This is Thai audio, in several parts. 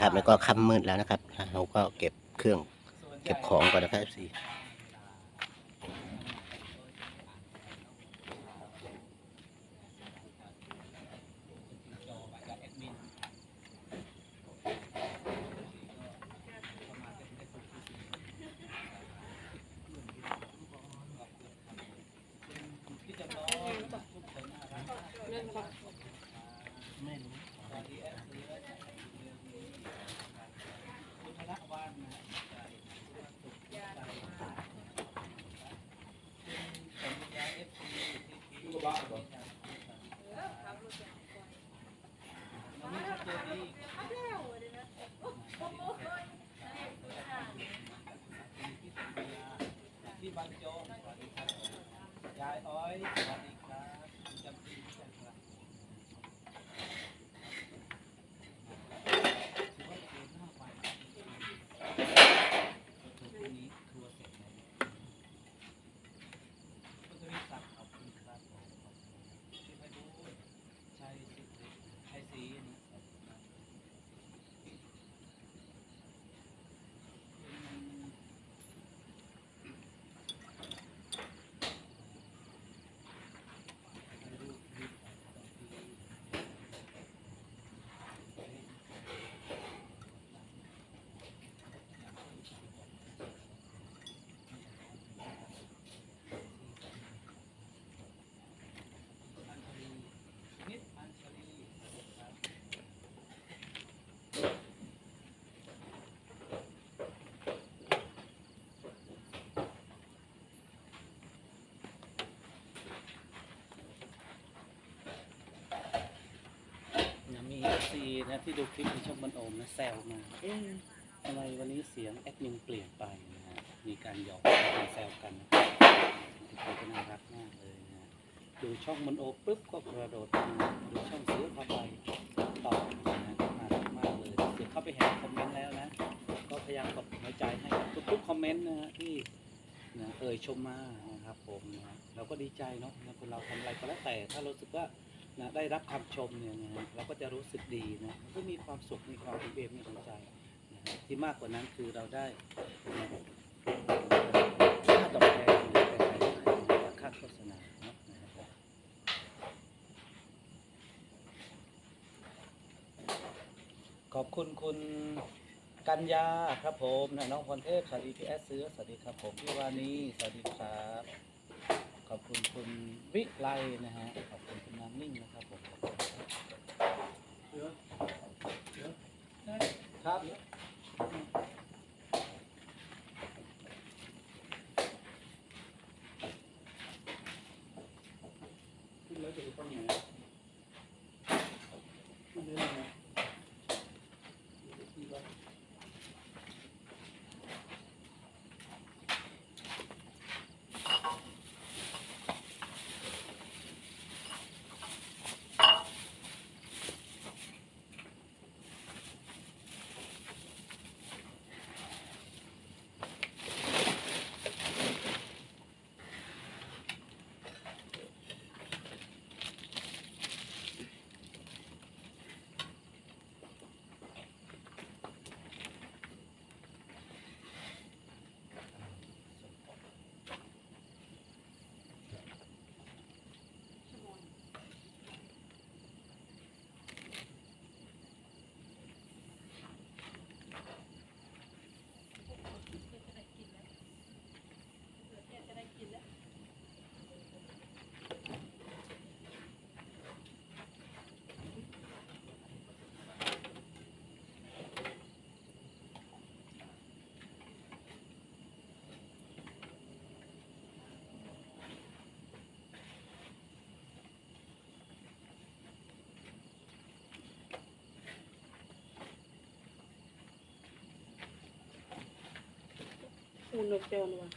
ครับแล้วก็ค่ำมืดแล้วนะครับเราก็เก็บเครื่องเก็บของก่อนนะครับสี่ ที่บางโจสวัสดีครับยายอ้อยสวัสดีครับคุณจำปีรู้จักครับถือว่าเกินหน้าไปพรุ่งนี้ทัวร์เสร็จแล้วคุณทวีศักดิ์ขอบคุณครับผมขอบคุณที่ไปดูชัยสิริชัยศรีนะขอบคุณครับอัญชลีนิดอัญชลีครับ นะมี ซีนะที่ดูคลิปในช่องบันโอมนะแซวมาเอ๊ะทำไมวันนี้เสียงแอดมินเปลี่ยนไปนะฮะมีการหยอกการแซวกันนะครับทุกคนก็น่ารักมากเลยนะฮะดูช่องบันโอปุ๊บก็กระโดดมาดูช่องเสือพาไปต่อนะฮะน่ารักมากเลยเดี๋ยวเข้าไปเห็นคอมเมนต์แล้วนะ ก็พยายามกดหัวใจให้กับทุกๆคอมเมนต์นะฮะที่นะเอ่ยชมมานะครับผมนะเราก็ดีใจเนาะนะคนเราทำอะไรก็แล้วแต่ถ้ารู้สึกว่า นะได้รับคำชมเนี่ยนะเราก็จะรู้สึกดีนะก็มีความสุขมีความอิ่มเอมมีกำลังใจนะที่มากกว่านั้นคือเราได้นะค่าตอบแทนค่าโฆษณาขอบคุณคุณกัญญาครับผมนะน้องพรเทพสวัสดีพี่แอดเสือสวัสดีครับผมพี่วานีสวัสดีครับ ขอบคุณคุณวิไลนะฮะขอบคุณ คุณน้ำนิ่งนะครับผมครับขึ้นแล้วจะไปต้องไหนขึ้นได้ยังไงที่บ้าน คูนกเจรวะ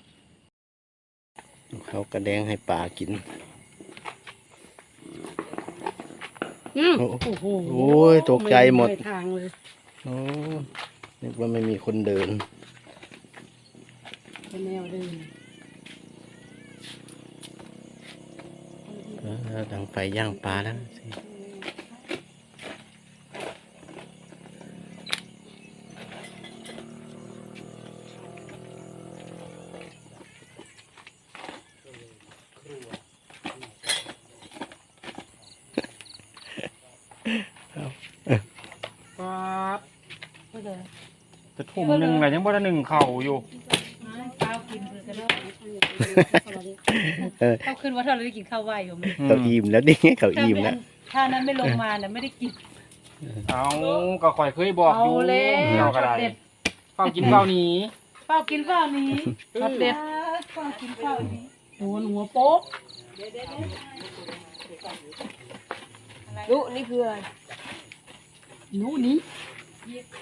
เขากระแดงให้ปลากิน อืมโอ้โอ้โหโอ้ยตกใจหมดไทางเลยโอ้นึกว่าไม่มีคนเดินเป็นแนวเดินเออดังไฟย่างปลาแล้วสิ ครับจะทุ่มหนึ่งอะไรยังบ่ได้หนึ่งเข่าอยู่เข้าวกินเพื่กรเออาขึ้นว่าเราได้กินข้าวไหวอยู่มั้ยเขาอิ่มแล้วนี่เขาอิ่มแล้วถ้านั้นไม่ลงมาเนี่ไม่ได้กินเอาก็คอยเคยบอกอยู่เอากระไรเข้ากินเฝ้านี้เข้ากินเฝ้านี้ช็อตเด็ดเข้ากินเฝ้านี้หัวหัวโป๊ะ ลูกนี่คืออะไรหนูนี่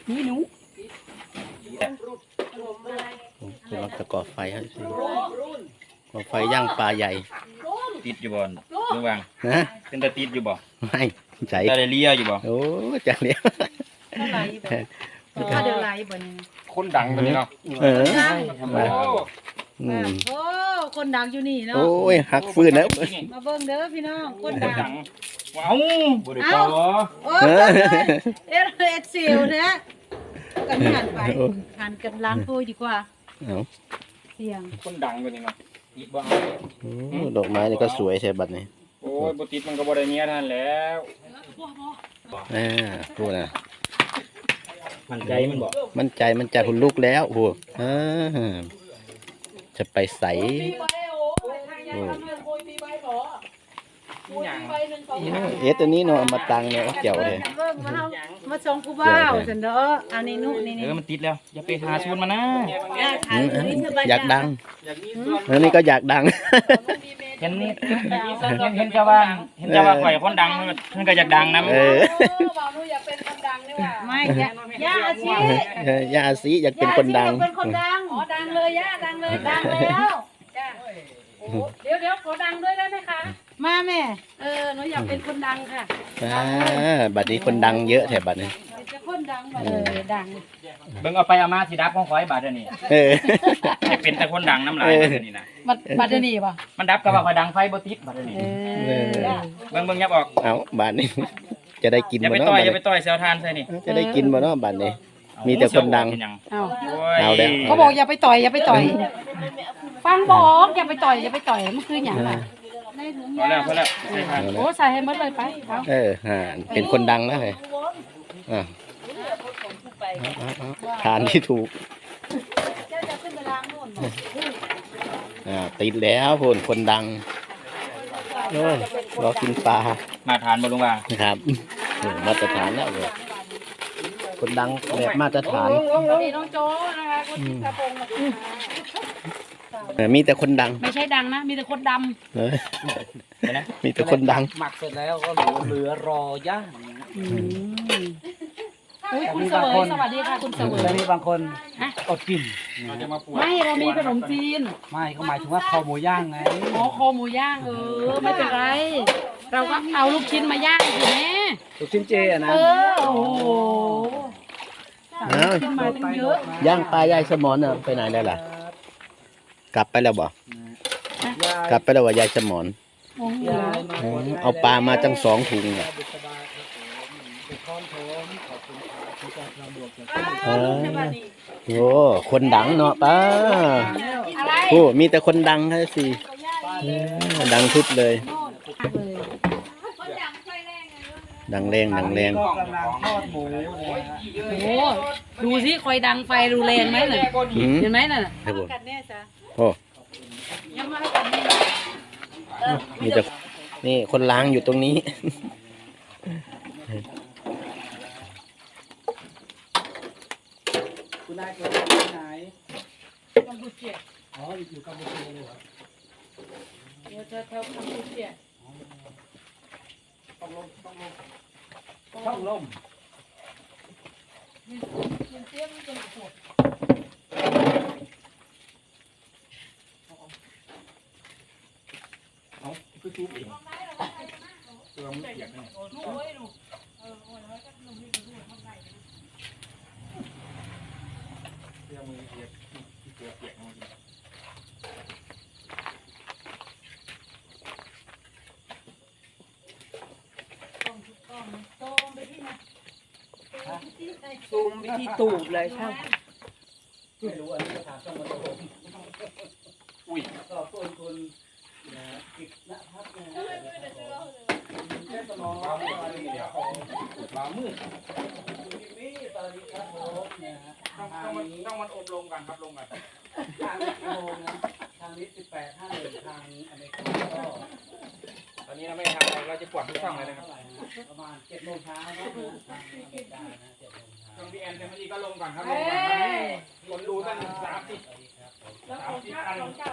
นี่หนูกำลังจะก่อไฟครับก่อไฟย่างปลาใหญ่ติดอยู่บ่ระวังนะเป็นตะติดอยู่บ่ไม่ใจตะเลียอยู่บ่โอ้จังเนี้ยเท่าไหร่บ่ข้าวเดือดไหลบ่นี่คนดังตัวนี้เนาะเออโอ้อืมโอ้คนดังอยู่นี่เนาะโอ้ยหักฟืนแล้วมาเบิ่งเด้อพี่น้องคนคนดัดังง ว้าวบ่ได้ต่อโอ้ยเอ็ดเอ็ดซิลเนี่ยกันหันไปหันกันล้างถ้วยดีกว่าเอาเสียงคนดังตัวนี้เนาะติดบ่โอ้ดอกไม้นี่ก็สวยใช่บัดนี้โอ้ยบ่ติดมันก็บ่ได้เมียท่านแล้วอ่าพูดนะมันใจมันบ่มันใจมันใจคุณลูกแล้วโอ้อ่าจะไปใสโอ้ เอ๊ะตัวนี้เนาะเอามาตังเนาะเกี่ยวเลยเบิ่งมาเฮามาส่งผู้บ่าวซั่นเด้ออันนี้นุนี่เอนี่อมันติดแล้ว อย่าไปหาซูนมานะอืมอยากดังแล้วนี่ก็อยากดัง เห็นนี่เห็นเห็นเจ้าว่าเห็นเจ้าว่าข่อยคนดังเพิ่นก็อยากดังนำเออไม่ย่าย่าอาชีเออย่าสิอยากเป็นคนดังเป็นคนดังอ๋อดังเลยย่าดังเลยดังแล้วเดี๋ยวเดี๋ยวขอดังด้วยได้ไหมคะ มาแม่ เออหนูอยากเป็นคนดังค่ะอ่าบัดนี้คนดังเยอะแถบบัดนี้จะคนดังมาเออดังเบิ่งเอาไปเอามาสิดับของข่อยบาดเดี๋ยวนี้เออ ให้เป็นแต่คนดังน้ำลายเออเดี๋ยวนี้นะบัดบัดเดี๋ยวนี้ป่ะมันดับก็ว่าข่อยดังไฟบ่ติดบาดเดี๋ยวนี้เออเบิ่งเบิ่งยับออกเอาบัดนี้ จะได้กินอย่าบ่ไปเนาะต่อยบัดอย่าไปนี้ต่อยเซลทานใส่นี่จะได้กินบ่เนาะบัดนี้ มีแต่คนดัง เอาเอาเอาแล้ว เขาบอกอย่าไปต่อยอย่าไปต่อย ฟังบอกอย่าไปต่อยอย่าไปต่อยมันคืออย่างไร ในถุงพอยาแล้วพอแล้วใส่ทานโอ้ใส่ให้หมดเลยไปเอาเอออ่าเป็นคนดังแล้วเลยอ่าเอาเอาเอาทานที่ถูกเจ้าจะขึ้นไปล้างนู่นบอกอ่าติดแล้วพนคนดังโอ้ยรอกินปลามาทานบ่ลุงว่านะครับโอ้มาตรฐานแล้วเลยคนดังแบบมาตรฐาน นี่น้องโจ้นะคะคนที่กระโปรงนะคะ เออมีแต่คนดังไม่ใช่ดังนะ มีแต่คนดเออมีแต่คนดัง หมักเสร็จแล้วก็เหลือเหลือรอย่างำอุ้ยคุณเสวย สวัสดีค่ะคุณเสวย แล้วมีบางคนฮะ อดกินเราจะมาปวดไม่เรามีขนมจีนไม่เขาหมายถึงว่าคอหมูย่างไงอ๋อคอหมูย่างเออ ไม่เป็นไร เราก็เอาลูกชิ้นมาย่างสิแม่ลูกชิ้นเจอะนะเออโอ้โหสั่งลูกชิ้นมาตั้งเยอะ ย่างปลายายสมอนน่ะไปไหนแล้วล่ะ กลับไปแล้วบ่กลับไปแล้วว่ายายสมอนโอ้โหเออเอาปลามาจังสองถุงอะเออโอ้คนดังเนาะป้าอะไรโอ้มีแต่คนดังแค่สิเออดังทุบเลย ดังแรง ดังแรงก็กำลังทอดหมูนะฮะโอ้โหดูสิคอยดังไฟรูแรงไหมน่ะอืมเห็นไหมน่ะครับผมกันแน่จ้ะ โอ้ยังมาให้กันแน่มีแต่นี่คนล้างอยู่ตรงนี้ คุณนายเกิดที่ไหนกัมพูเชียอ๋ออยู่กัมพูชาเลยเหรอเดี๋ยวจะแถวกัมพูเชียช่องลมเอาคือจู บเองตัวมันเปียกนี่เรื่องมือเปียกที่เปียกเปียกมันซูมไปที่ตูบเลยใช่อุ้ยก็คนคนนะกิจนภัทรนะแค่สมองเราเนี่ยเดี๋ยวบามืดนี่สวัสดีครับผม ต้องต้องมันต้องมันอบรมกันครับลงกันทางโมงนะทางนี้สิบแปดห้าหนึ่งทางอเมริกาก็ตอนนี้เราไม่ทำอะไรเราจะปวดทุกช่องเลยนะครับท่าไหร่นะประมาณเจ็ดโมงเช้านะทางอเมริกานะเจ็ดโมงเช้าช่องพี่แอนแฟมิลี่ก็ลงก่อนครับลงก่อนคนดูตั้งสามสิบสวัสดีครับองเจ้าของเจ้า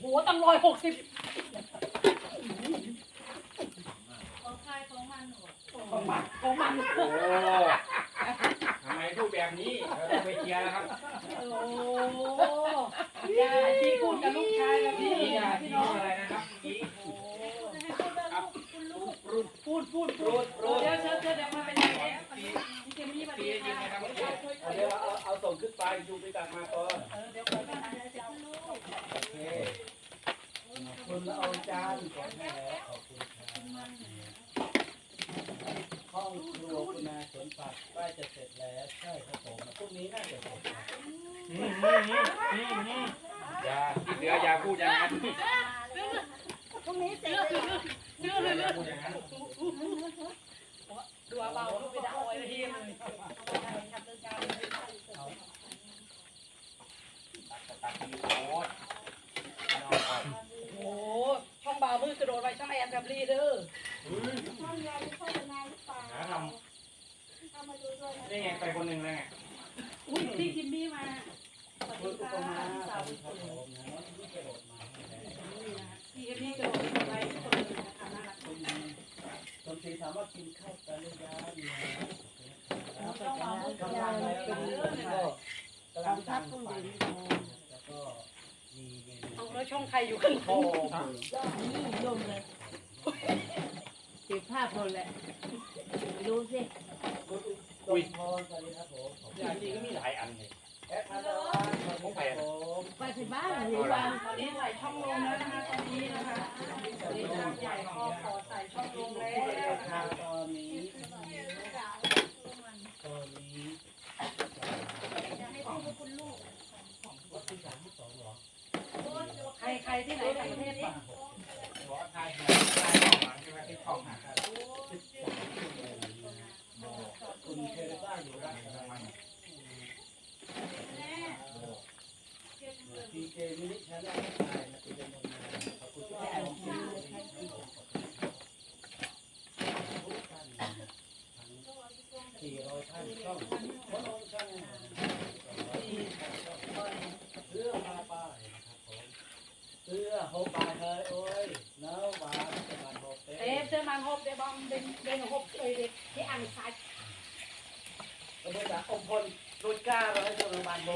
โอ้โหตั้งร้อยหกสิบของใครของมันของมันของมันโอ้ทำไมพูดแบบนี้เราต้องไปเคลียร์แล้วครับ โอ้ยาที่พูดกับลูกชายแบบนี้พี่อย่า พี่ ที่ น้อง อะไรนะครับเมื่อกี้ พูดพูดพูดเดี๋ยวเชิญเชิญเดี๋ยวมาเป็นยังไงพี่เจมี่มา พี่ ดี ได้ยินไหม ค่ะ ครับเมื่อกี้ เอาเดี๋ยวเอาเอาส่งขึ้นไปชูไปตักมาก่อน เออเดี๋ยวก่อนนะเจ้าลูก โอเคคุณละอองจานขอบคุณแล้วขอบคุณครับห้องครัวคุณนาสวนผักใกล้จะเสร็จแล้วใช่ครับผมพรุ่งนี้น่าจะเสร็จนะ อืมอืมอืมอืมอืมอย่าพี่เสืออย่าพูดอย่างนั้นพรุ่งนี้เสร็จเลยเชื่อเลยอย่าพูดอย่างนั้นดูเบาดูไปด่าอยเลยทีมเลยทำเรื่องการตัดทีโอ๊ตน้องครับโอ้ช่องเบามือกระโดดไปช่องแอนแฟมลี่เด้อหาทำนี่ไงไปคนหนึ่งแล้วไงอุ้ยพี่จิมมี่มา คุณอุปค่ะมาพี่สสาววัสดีพี่ครับสาวผมนะนี่กระโดดมาให้แล้วพี่เอมี่กระโดดไปทุกคนนะคะน่ารักคุณดนตรีถามกินข้าวกันหรือยังเนี่ยงเบามือกระกำลังไปแล้วเรื่นะอยก็กำลังทำไฟแล้วก็มีเมนูเอาแล้วช่องใครอยู่ข้างหลัโอ้งโหนี่ลมเลยติดภาพคนแหละดูสิคุณอุ้ยพรสวัสดีครับผมยาจีก็มีหลายอันเลย ตอนนี้ใส่ช่องลมแล้วนะคะตอนนี้นะคะตอนนี้ช่องใหญ่พอใส่ช่องลมแล้ ผู้เดิ วน ทางตอนนี้ตอนนี้วัดที่สามที่สองเหรอ ใครใครที่ไหนต่างประเทศบ้าง บอกว่าทายทายทายของหลังใช่ไหมที่ของหา สิบสามชั่วโมงนะคุณเคยได้บ้านอยู่ร้านอะไรพีเจมินิชาแนลถ่ายมาติดลงมาขอบคุณทุกท่านทุกท่านทั้งสี่ร้อยท่านช่องคนลงช่องเสื้อมาป้ายนะครับผมเสื้อโฮบายเฮ้ยโอ้ยเนื้อบานบานโฮเต้ เอ๊ะเจอมันหบเดบอมเป็นเป็นหบเอ้ยที่อ่างซ้าย ก็ไม่ได้อมพลรุดก้าเราให้โรงพยาบาลโบ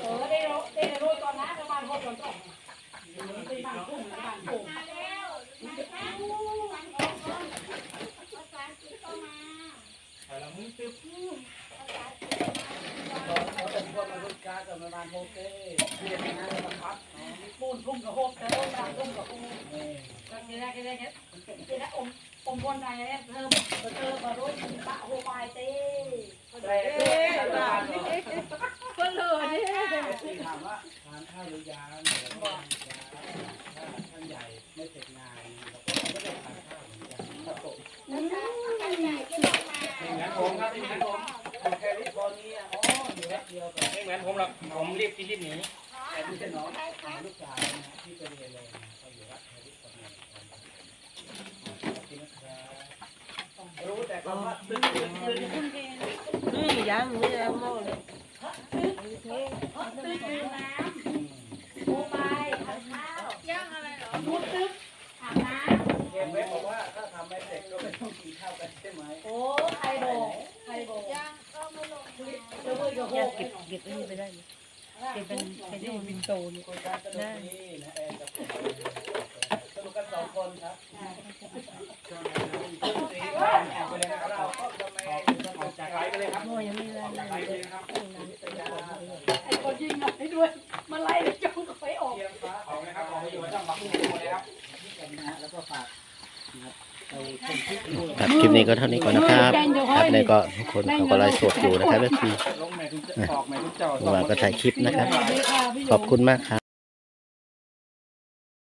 เออได้รู้ได้รู้ตอนนั้นประมาณหกตอนต้นเป็นบางกุ้งบางกุ้งแต่ละมือตึ๊บเขาเป็นพวกมารุดก้ากับโรงพยาบาลโบเต้ที่จะเป็นงานบังคับปูนพุ่งกับหบแต่ต้นบางกุ้งกับกุ้งนี่ก็แค่แค่แค่แค่แค่อมอมบนไหนเนี่ยเธอเธอมาด้วยปะโฮบายเต้แต่ เอ๊ะ ที่ บ้าก็เลยเนี่ย ที่ถามว่า ข้าวหรือยังบอกถ้าท่านใหญ่ไม่เสร็จงานเราก็ไม่ได้ทานข้าวเหมือนกันครับผมไม่เหมือนผมครับไม่เหมือนผมแคลิฟอร์เนียอ๋ออยู่รัฐเดียวกันไม่เหมือนผมหรอกผมรีบกินรีบหนีแต่ไม่ใช่น้องลูกสาวนะที่ไปเรียนเลยเขาอยู่รัฐแคลิฟอร์เนียกันขอบคุณนะครับรู้แต่คำว่าตึ้งตึ้งตึ้งนี่ยังไม่ยังโม่เลยตื้อตื้อน้ำโฮบายทานข้าวย่างอะไรเหรอมุดตึ๊บอาบน้ เกมเว็บบอกว่าถ้าทำไม่เสร็จก็ไม่ต้องกินข้าวกันใช่ไหมำโอ้ใครบอกใครบอกย่างก็ไม่ลงเดี๋ยวเดี๋ยวเดี๋ยวยังเก็บเก็บไว้นี่ไปได้ไหมเก็บเป็นเป็นที่วินโตเนี่ยคนการสนุกดีนะแอนกับผมสนุกกันสองคนครับซึ่งสีบ้านแอบไปเลยนะครับเราก็จะไม่ออกจากไลฟ์ไปเลยครับโม่ยังไม่ได้ออกจากไลฟ์ไปเลยครับนิตยาไอ้คนยิงเอาให้ด้วยมาไล่ คลิปดูครับคลิปนี้ก็เท่านี้ก่อนนะครับครับนี่ก็ทุกคนเขาก็ไลฟ์สดอยู่นะครับเอฟซีลงแม่ถึงจะออกแม่ถึงเจ้าเมื่อวาก็ถ่ายคลิปนะครับ ขอบคุณมากครับ